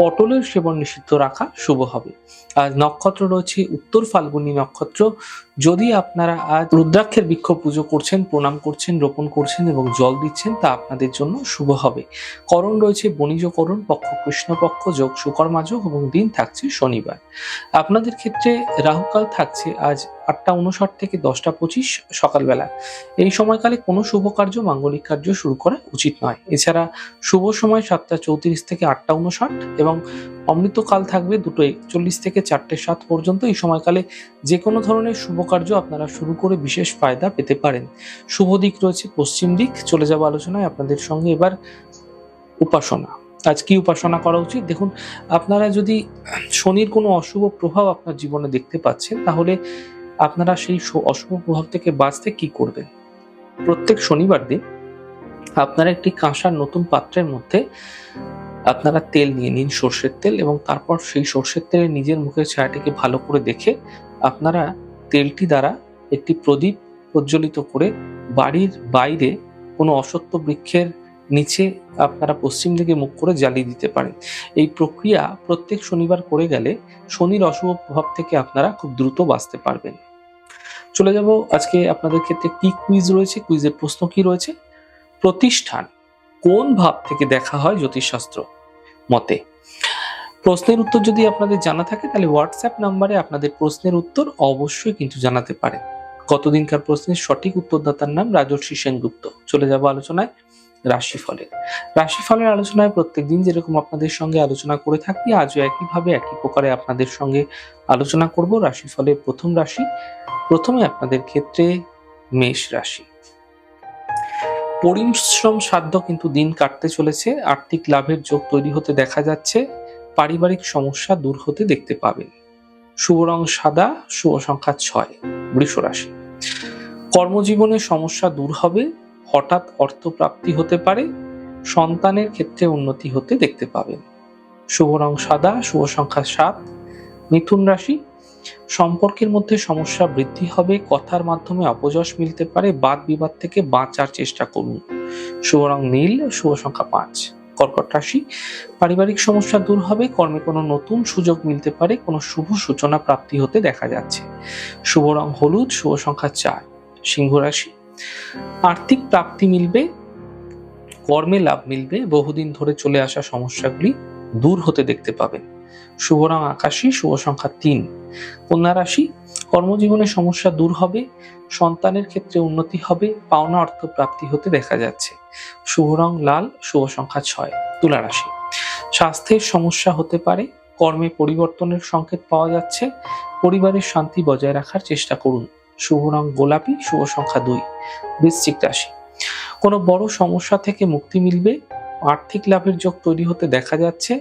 পটলের সেবন নিষিদ্ধ রাখা শুভ হবে। আজ নক্ষত্র রয়েছে, উত্তর ফাল্গুনী নক্ষত্র। যদি আপনারা আজ রুদ্রাক্ষের বৃক্ষ পুজো করছেন, প্রণাম করছেন, রোপণ করছেন এবং জল দিচ্ছেন, তা আপনাদের জন্য শুভ হবে। করণ রয়েছে, বণিজ করণ, পক্ষ কৃষ্ণপক্ষ, যোগ সুকর্মা যোগ এবং দিন থাকছে শনিবার। আপনাদের ক্ষেত্রে রাহুকাল থাকছে আজ আটটা উনষাট থেকে দশটা পঁচিশ সকালবেলা। এই সময়কালে কোনো শুভ কার্য, মাঙ্গলিক কার্য শুরু করা উচিত নয়। এছাড়া শুভ সময় সাতটা চৌত্রিশ থেকে আটটা উনষাট এবং অমৃতকাল থাকবে দুটো একচল্লিশ থেকে চারটে সাত পর্যন্ত। এই সময়কালে যে কোনো ধরনের শুভ কার্য আপনারা শুরু করে বিশেষ ফায়দা পেতে পারেন। শুভ দিক রয়েছে পশ্চিম দিক। চলে যাব আলোচনায় আপনাদের সঙ্গে এবার উপাসনা। আজ কি উপাসনা করা উচিত? দেখুন, আপনারা যদি শনির কোনো অশুভ প্রভাব আপনার জীবনে দেখতে পাচ্ছেন, তাহলে আপনারা সেই অশুভ প্রভাব থেকে বাঁচতে কি করবেন? প্রত্যেক শনিবার দিন আপনারা একটি কাঁসার নতুন পাত্রের মধ্যে আপনারা তেল নিয়ে নিন, সর্ষের তেল এবং তারপর সেই সর্ষের তেলে নিজের মুখের ছায়াটিকে ভালো করে দেখে আপনারা তেলটি দ্বারা একটি প্রদীপ প্রজ্বলিত করে বাড়ির বাইরে কোনো অসত্য বৃক্ষের নিচে আপনারা পশ্চিম দিকে মুখ করে জ্বালিয়ে দিতে পারেন। এই প্রক্রিয়া প্রত্যেক শনিবার করে গেলে শনির অশুভ প্রভাব থেকে আপনারা খুব দ্রুত বাঁচতে পারবেন। চলে যাব। আজকে আপনাদের ক্ষেত্রে কি কুইজ রয়েছে? কুইজের প্রশ্ন কি রয়েছে? প্রতিষ্ঠান কোন ভাব থেকে দেখা হয় জ্যোতিষশাস্ত্র মতে? প্রশ্নের উত্তর যদি আপনাদের জানা থাকে, তাহলে হোয়াটসঅ্যাপ নাম্বারে আপনাদের প্রশ্নের উত্তর অবশ্যই কিন্তু জানাতে পারেন। কতদিনকার প্রশ্নের সঠিক উত্তরদাতার নাম রাজর্ষি সেনগুপ্ত। চলে যাব আলোচনায়। রাশিফলের। রাশিফলের আলোচনায় প্রত্যেকদিন যেরকম আপনাদের সঙ্গে আলোচনা করে থাকি, আজও একইভাবে একই প্রকারে আপনাদের সঙ্গে আলোচনা করব রাশিফলের প্রথম রাশি। প্রথমে আপনাদের ক্ষেত্রে মেষ রাশি। পরিশ্রম সাধ্য কিন্তু দিন কাটতে চলেছে, আর্থিক লাভের যোগ তৈরি হতে দেখা যাচ্ছে, পারিবারিক সমস্যা দূর হতে দেখতে পাবেন। শুভ রং সাদা, শুভ সংখ্যা ছয়, বৃষ রাশি। কর্মজীবনে সমস্যা দূর হবে হঠাৎ অর্থ প্রাপ্তি হতে পারে, সন্তানের ক্ষেত্রে উন্নতি হতে দেখতে পাবেন। শুভ রং সাদা, শুভ সংখ্যা সাত। মিথুন রাশি, সম্পর্কের মধ্যে সমস্যা বৃদ্ধি হবে, কথার মাধ্যমে অপযশ মিলতে পারে বাদ বিবাদ থেকে বাঁচার চেষ্টা করুন। শুভ রং নীল, শুভ সংখ্যা পাঁচ। কর্কট রাশি, পারিবারিক সমস্যা দূর হবে, কর্মে কোনো নতুন সুযোগ মিলতে পারে, কোনো শুভ সূচনা প্রাপ্তি হতে দেখা যাচ্ছে। শুভ রং হলুদ, শুভ সংখ্যা চার। সিংহ রাশি আর্থিক প্রাপ্তি মিলবে, কর্মে লাভ মিলবে, বহুদিন ধরে চলে আসা সমস্যাগুলি দূর হতে দেখতে পাবেন শুভ রং আকাশী, শুভ সংখ্যা তিন। কন্যা রাশি, কর্মজীবনে সমস্যা দূর হবে, সন্তানের ক্ষেত্রে উন্নতি হবে, পাওনা অর্থ প্রাপ্তি হতে দেখা যাচ্ছে। শুভ রং লাল, শুভ সংখ্যা ছয়, তুলা রাশি। স্বাস্থ্যের সমস্যা হতে পারে, কর্মে পরিবর্তনের সংকেত পাওয়া যাচ্ছে, পরিবারের শান্তি বজায় রাখার চেষ্টা করুন। শুভ রং গোলাপি, শুভ সংখ্যা দুই, বৃশ্চিক রাশি। কোনো বড় সমস্যা থেকে মুক্তি মিলবে, আর্থিক লাভের যোগ তৈরি হতে দেখা যাচ্ছে,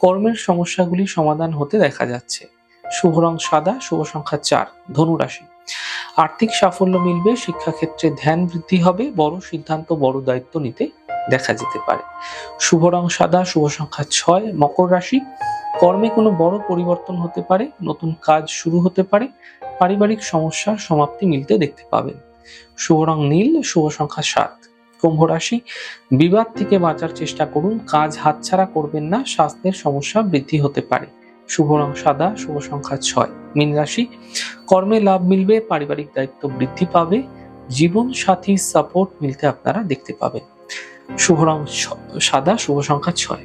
কর্মের সমস্যাগুলি সমাধান হতে দেখা যাচ্ছে। শুভ রং সাদা, শুভ সংখ্যা চার, ধনু রাশি। আর্থিক সাফল্য মিলবে, শিক্ষাক্ষেত্রে ধ্যান বৃদ্ধি হবে, বড় সিদ্ধান্ত, বড় দায়িত্ব নিতে দেখা যেতে পারে। শুভ রং সাদা, শুভ সংখ্যা ছয়, মকর রাশি। কর্মে কোনো বড় পরিবর্তন হতে পারে, নতুন কাজ শুরু হতে পারে, পারিবারিক সমস্যার সমাপ্তি মিলতে দেখতে পাবেন। শুভ রং নীল, শুভ সংখ্যা সাত। কুম্ভ রাশি, বিবাদ থেকে বাঁচার চেষ্টা করুন, কাজ হাতছাড়া করবেন না, স্বাস্থ্যের সমস্যা বৃদ্ধি হতে পারে। শুভ রং সাদা, শুভ সংখ্যা ছয়। মীন রাশি, কর্মে লাভ মিলবে, পারিবারিক দায়িত্ব বৃদ্ধি পাবে, জীবন সাথী সাপোর্ট মিলতে আপনারা দেখতে পাবেন। শুভ রং সাদা, শুভ সংখ্যা ছয়।